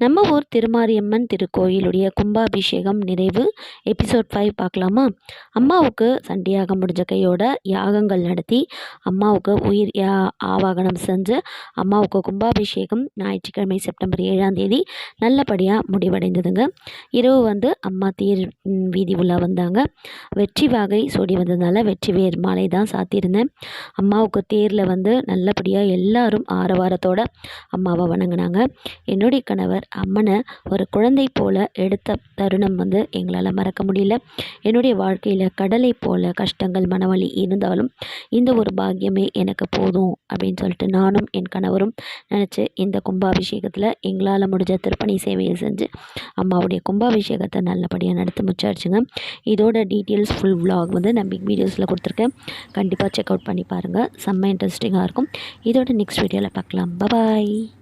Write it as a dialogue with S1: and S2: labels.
S1: நம்ம ஊர் திருமாரியம்மன் திருக்கோயிலுடைய கும்பாபிஷேகம் நிறைவு எபிசோட் ஃபைவ் பார்க்கலாமா? அம்மாவுக்கு சண்டியாக முடிஞ்ச கையோட யாகங்கள் நடத்தி அம்மாவுக்கு உயிர் யா ஆவாகனம் செஞ்சு அம்மாவுக்கு கும்பாபிஷேகம் ஞாயிற்றுக்கிழமை செப்டம்பர் ஏழாம் தேதி நல்லபடியாக முடிவடைந்ததுங்க. இரவு வந்து அம்மா தேர் வீதி உலா வந்தாங்க. வெற்றி வாகை சூடி வந்ததுனால வெற்றி வேர் மாலை தான் சாத்தியிருந்தேன். அம்மாவுக்கு தேரில் வந்து நல்லபடியாக எல்லாரும் ஆரவாரத்தோட அம்மாவை வணங்கினாங்க. என்னுடைய கணவர் அம்மனை ஒரு குழந்தை போல் எடுத்த தருணம் வந்து எங்களால் மறக்க முடியல. என்னுடைய வாழ்க்கையில் கடலை போல் கஷ்டங்கள் மனவழி இருந்தாலும் இந்த ஒரு பாக்கியமே எனக்கு போதும் அப்படின்னு சொல்லிட்டு நானும் என் கணவரும் நினச்சி இந்த கும்பாபிஷேகத்தில் எங்களால் முடிஞ்ச திருப்பணி சேவையை செஞ்சு அம்மாவுடைய கும்பாபிஷேகத்தை நல்லபடியாக நடத்தி முடிச்சாச்சுங்க. இதோட டீட்டெயில்ஸ் ஃபுல் விலாக் வந்து நான் பிக் வீடியோஸில் கொடுத்துருக்கேன். கண்டிப்பாக செக் அவுட் பண்ணி பாருங்கள் செம்ம இன்ட்ரெஸ்டிங்காக இருக்கும். இதோட நெக்ஸ்ட் வீடியோவில் பார்க்கலாம். பபாய்